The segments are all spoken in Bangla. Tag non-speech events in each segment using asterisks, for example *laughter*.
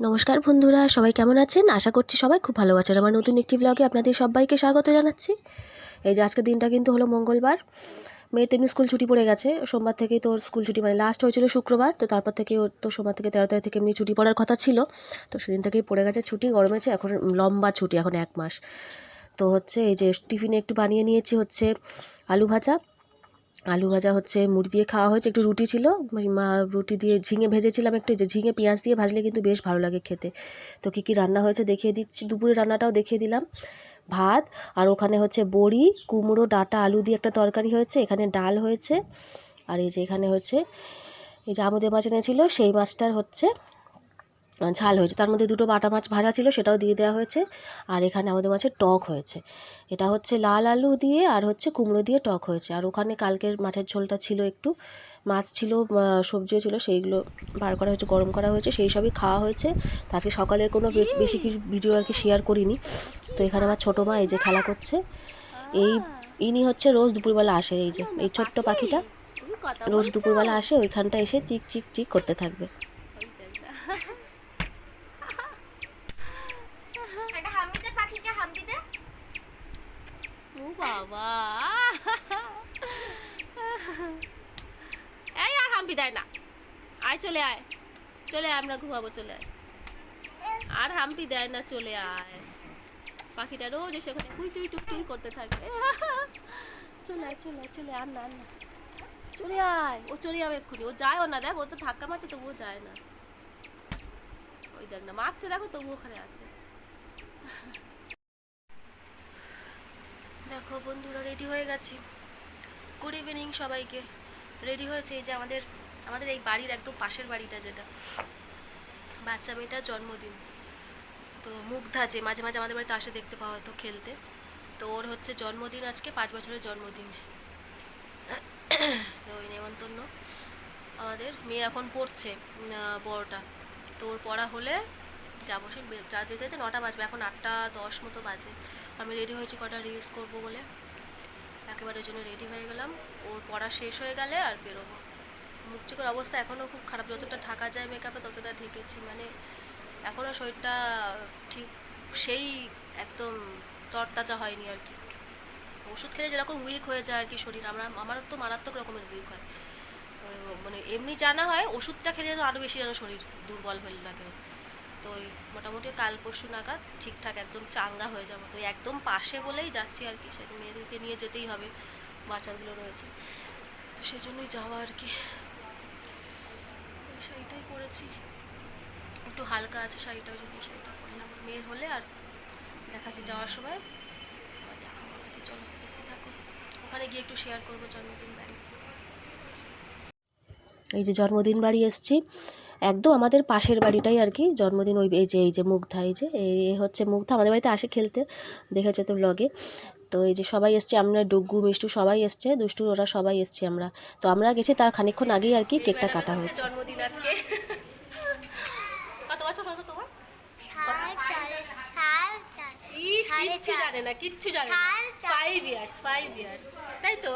নমস্কার বন্ধুরা, সবাই কেমন আছেন? আশা করছি সবাই খুব ভালো আছেন। আমার নতুন একটি ব্লগে আপনাদের সবাইকে স্বাগত জানাচ্ছি। এই যে আজকের দিনটা কিন্তু হলো মঙ্গলবার। মেয়ের তেমনি স্কুল ছুটি পড়ে গেছে। সোমবার থেকেই তোর স্কুল ছুটি মানে লাস্ট হয়েছিল শুক্রবার। তো তারপর থেকে ওর তো সোমবার থেকে তেরো তারিখ থেকে এমনি ছুটি পড়ার কথা ছিল। তো সেদিন থেকেই পড়ে গেছে ছুটি গরমেছে এখন লম্বা ছুটি, এখন এক মাস। তো হচ্ছে এই যে টিফিনে একটু বানিয়ে নিয়েছি হচ্ছে আলু ভাজা। আলু ভাজা হচ্ছে, মুড়ি দিয়ে খাওয়া হয়েছে, একটু রুটি ছিল। মা, রুটি দিয়ে ঝিঙে ভেজেছিলাম একটু যে ঝিঙে পেঁয়াজ দিয়ে ভাজলে কিন্তু বেশ ভালো লাগে খেতে। তো কী কী রান্না হয়েছে দেখিয়ে দিচ্ছি, দুপুরে রান্নাটাও দেখিয়ে দিলাম। ভাত, আর ওখানে হচ্ছে বড়ি, কুমড়ো, ডাটা, আলু দিয়ে একটা তরকারি হয়েছে, এখানে ডাল হয়েছে। আর এই যে এখানে হচ্ছে, এই যে আমুদে মাছ এনেছিল, সেই মাছটার হচ্ছে ঝাল হয়েছে। তার মধ্যে দুটো বাটা মাছ ভাজা ছিল, সেটাও দিয়ে দেওয়া হয়েছে। আর এখানে আমাদের মাছের টক হয়েছে। এটা হচ্ছে লাল আলু দিয়ে আর হচ্ছে কুমড়ো দিয়ে টক হয়েছে। আর ওখানে কালকের মাছের ঝোলটা ছিল একটু। মাছ ছিল সবজিও ছিল, সেইগুলো বার করা হয়েছে, গরম করা হয়েছে, সেই সবই খাওয়া হয়েছে। তাকে সকালের কোনো বেশি কিছু ভিডিও আর কি শেয়ার করিনি। তো এখানে আমার ছোটো মা এই যে খেলা করছে। এই, ইনি হচ্ছে রোজ দুপুরবেলা আসে, এই যে, এই ছোট্ট পাখিটা। রোজ দুপুরবেলা আসে ওইখানটা এসে চিক চিক চিক করতে থাকবে একটা হাম্পিতে পাখিকে হাম্পিতে ও বাবা। এই আর হাম্পি দেয় না। আয়, চলে আয়। চলে আয়, আমরা ঘুমাবো, চলে আয়। আর হাম্পি দেয় না, চলে আয়। পাখিটা রোজ এসে ওখানে টুই টুই টুই টুই করতে থাকে। চলে আয় চলে আয়, চলে আর না আর না। চলে আয়, ও চলে যাবে এক্ষুনি। ও যায়ও না, দেখ, ও তো ধাক্কা মারছে, তবুও যায় না। ওই দেখ না, মারছে, দেখো তবু ওখানে আছে। দেখো বন্ধুরা রেডি হয়ে গেছি। গুড ইভিনিং সবাইকে। রেডি হয়েছে এই যে আমাদের আমাদের এই বাড়ির একদম পাশের বাড়িটা যেটা। বাচ্চা মেয়েটার জন্মদিন। তো মুগ্ধা যে মাঝে মাঝে আমাদের বাড়িতে আসে দেখতে পাওয়া তো খেলতে। তো ওর হচ্ছে জন্মদিন আজকে, পাঁচ বছরের জন্মদিন। ওই নেমন্তন্ন আমাদের। মেয়ে এখন পড়ছে বড়টা। তো ওর পড়া হলে যাব সে যা যেতে যেতে নটা বাজবে, এখন আটটা দশ মতো বাজে। আমি রেডি হয়েছি কটা রিলস করব বলে। একেবারে জন্য রেডি হয়ে গেলাম। ওর পড়া শেষ হয়ে গেলে আর বেরোবো। মুখ চোখের অবস্থা এখনও খুব খারাপ। যতটা ঢাকা যায় মেকআপে ততটা ঢেকেছি। মানে এখনও শরীরটা ঠিক সেই একদম তরতাজা হয়নি আর কি। ওষুধ খেলে যেরকম উইক হয়ে যায় আর কি শরীর, আমরা আমার তো মারাত্মক রকমের উইক হয়। মানে এমনি জানা হয়, ওষুধটা খেলে যেন আরও বেশি যেন শরীর দুর্বল হয়ে লাগে। তো ওই মোটামুটি কাল পরশু নাগাদ ঠিকঠাক একদম চাঙ্গা হয়ে যাব। তো একদম পাশে বলেই যাচ্ছি আর কি, সেদিন মেয়েদেরকে নিয়ে যেতেই হবে, বাচ্চাগুলো রয়েছে। তো সেই জন্যই যাওয়া আর কি। শাড়িটাই পরেছি। একটু হালকা আছে শাড়িটা, ওই জন্য শাড়িটা পরলাম। মেয়ের হলে আর দেখাচ্ছি যাওয়ার সময় আবার কি চলো, দেখতে থাকো। ওখানে গিয়ে একটু শেয়ার করব জন্মদিন বাড়ি। এই যে জন্মদিন বাড়ি এসছি। একদম আমাদের পাশের বাড়িটাই আর কি। জন্মদিন ওই এই যে এই যে মুগ্ধা এই যে এই হচ্ছে মুগ্ধা। আমাদের বাড়িতে আসে খেলতে দেখেছে তো ব্লগে তো এই যে সবাই এসছে আমরা ডুগ্গু মিষ্টু সবাই এসছে দুষ্টু ওরা সবাই এসছে আমরা। তো আমরা গেছি তার খানিকক্ষণ আগেই আর কি কেকটা কাটা হচ্ছে হয়েছে। জন্মদিন আজকে। কত বছর হলো তোমার? কিচ্ছু জানে না কিচ্ছু জানে না। ফাইভ ইয়ার্স ফাইভ ইয়ার্স তাই তো?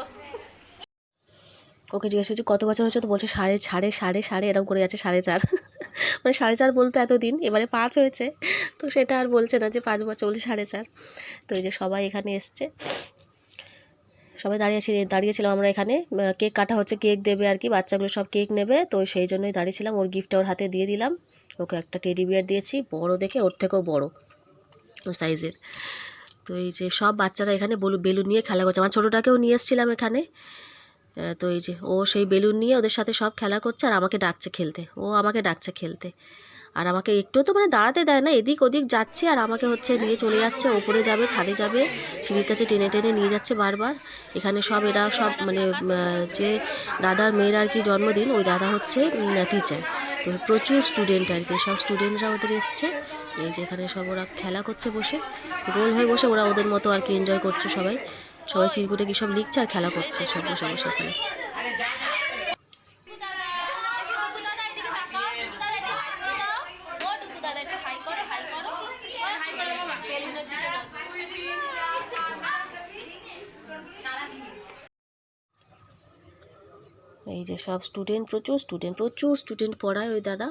ওকে জিজ্ঞেস করছি, কত বছর হচ্ছে তো বলছে, সাড়ে সাড়ে সাড়ে সাড়ে, এরকম করে যাচ্ছে, সাড়ে চার। *laughs* মানে সাড়ে চার বলতো এতদিন, এবারে পাঁচ হয়েছে। তো সেটা আর বলছে না যে পাঁচ বছর, বলছে সাড়ে চার। তো এই যে সবাই এখানে এসছে। সবাই দাঁড়িয়েছি দাঁড়িয়েছিলাম আমরা এখানে। কেক কাটা হচ্ছে, কেক দেবে আর কি, বাচ্চাগুলো সব কেক নেবে। তো সেই জন্যই দাঁড়িয়েছিলাম ওর গিফটটা ওর হাতে দিয়ে দিলাম। ওকে একটা টেডি বিয়ার দিয়েছি, বড় দেখে, ওর থেকেও বড় সাইজের তো এই যে সব বাচ্চারা এখানে বলু, বেলুন নিয়ে খেলা করছে। আমার ছোটোটাকেও নিয়ে এসেছিলাম এখানে। তো এই যে ও সেই বেলুন নিয়ে ওদের সাথে সব খেলা করছে আর আমাকে ডাকছে খেলতে। ও আমাকে ডাকছে খেলতে। আর আমাকে একটুও তো মানে দাঁড়াতে দেয় না, এদিক ওদিক যাচ্ছে আর আমাকে হচ্ছে নিয়ে চলে যাচ্ছে, ওপরে যাবে, ছাদে যাবে সিঁড়ির কাছে টেনে টেনে নিয়ে যাচ্ছে বারবার। এখানে সব এরা সব মানে যে দাদার মেয়ের আর কি জন্মদিন, ওই দাদা হচ্ছে টিচার তো প্রচুর স্টুডেন্ট আর কি, সব স্টুডেন্টরা ওদের এসছে। এই যে এখানে সব ওরা খেলা করছে বসে, গোল হয়ে বসে ওরা ওদের মতো আর কি এনজয় করছে সবাই। সবাই চিরকুটে কি সব লিখছে আর খেলা করছে সব বসে বসে ওখানে। এই যে সব স্টুডেন্ট প্রচুর স্টুডেন্ট প্রচুর স্টুডেন্ট পড়ায় ওই দাদা।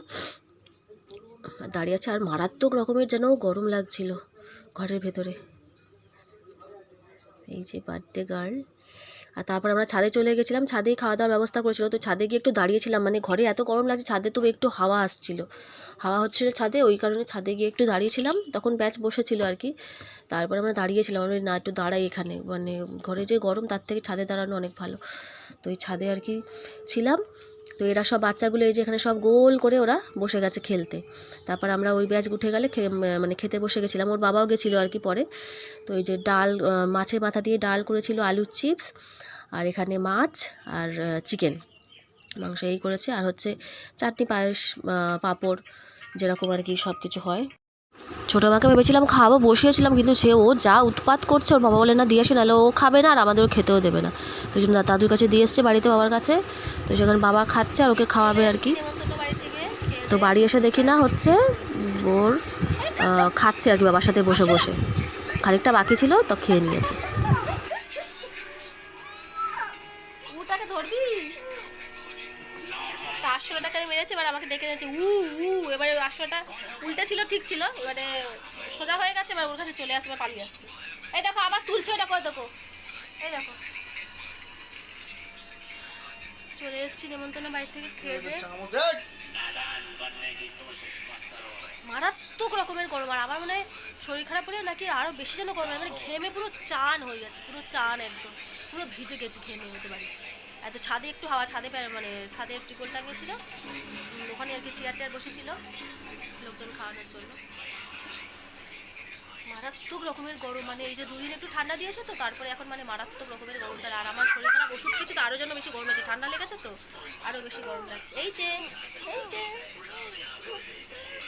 দাঁড়িয়ে আছে আর মারাত্মক রকমের যেন গরম লাগছিল ঘরের ভেতরে। এই যে বার্থডে গার্ল আর তারপর আমরা ছাদে চলে গেছিলাম, ছাদেই খাওয়া দাওয়ার ব্যবস্থা করেছিল। তো ছাদে গিয়ে একটু দাঁড়িয়েছিলাম মানে ঘরে এত গরম লাগছে, ছাদে তবু একটু হাওয়া আসছিল। হাওয়া হচ্ছিল ছাদে, ওই কারণে ছাদে গিয়ে একটু দাঁড়িয়েছিলাম, তখন ব্যাচ বসেছিল আর কি। তারপর আমরা দাঁড়িয়েছিলাম আমরা না, একটু দাঁড়াই এখানে। মানে ঘরে যে গরম, তার থেকে ছাদে দাঁড়ানো অনেক ভালো। তো ওই ছাদে আর কি ছিলাম। তো এরা সব বাচ্চাগুলো এই যে এখানে সব গোল করে ওরা বসে গেছে খেলতে। তারপর আমরা ওই ব্যাচ উঠে গেলে মানে খেতে বসে গেছিলাম। ওর বাবাও গেছিল আর কি পরে। তো এই যে ডাল মাছের মাথা দিয়ে ডাল করেছিল আলুর চিপস আর এখানে মাছ আর চিকেন। মাংস এই করেছে। আর হচ্ছে চাটনি পায়েস পাঁপড় যেরকম আর কি সব কিছু হয়। ছোটো মাকে ভেবেছিলাম খাওয়াবো, বসিয়েছিলাম, কিন্তু সে ও যা উৎপাত করছে, ওর বাবা বলে, না, দিয়ে আসে নাহলে ও খাবে না, আর আমাদেরও খেতেও দেবে না। তো জন্য দাদুর কাছে দিয়ে এসছে বাড়িতে বাবার কাছে। তো সেখানে বাবা খাচ্ছে আর ওকে খাওয়াবে আর কি। তো বাড়ি এসে দেখি না হচ্ছে, ওর খাচ্ছে আর কি, বাবার সাথে বসে বসে। খানিকটা বাকি ছিল, তো খেয়ে নিয়েছে। আমি এবার আমাকে ডেকে উ এবারে আটশোটা উল্টে ছিল ঠিক ছিল। এবারে সোজা হয়ে গেছে এবার ওর কাছে চলে আসবে পালিয়ে আসছে। এই দেখো আবার তুলছে ওটা করে দেখো। এই দেখো। চলে এসেছি নেমন্তন্ন বাড়ি থেকে খেয়ে। দিয়ে মারাত্মক রকমের গরম আর আমার মনে হয় শরীর খারাপ হলে নাকি আরও বেশি যেন গরম মানে ঘেমে পুরো চান হয়ে গেছে পুরো চান একদম। পুরো ভিজে গেছে ঘেমে হতে পারি। এত ছাদে একটু হাওয়া, ছাদে মানে ছাদে টিকল টাঙিয়েছিল ওখানে আর কি চেয়ার টেয়ার বসেছিল লোকজন খাওয়ানোর জন্য। মারাত্মক রকমের গরম মানে এই যে দুদিন একটু ঠান্ডা দিয়েছে তো, তারপরে এখন মানে মারাত্মক রকমের গরমটা, আর আমার শরীর খারাপ, ওষুধ কিছু তো আরও যেন বেশি গরম লাগছে। ঠান্ডা লেগেছে তো আরও বেশি গরম লাগছে। এই যে এই যে।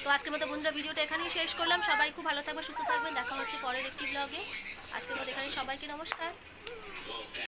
তো আজকের মতো বন্ধুরা, ভিডিওটা এখানেই শেষ করলাম। সবাই খুব ভালো থাকবে সুস্থ থাকবেন। দেখা হচ্ছে পরের একটি ব্লগে আজকের মতো এখানে সবাইকে নমস্কার।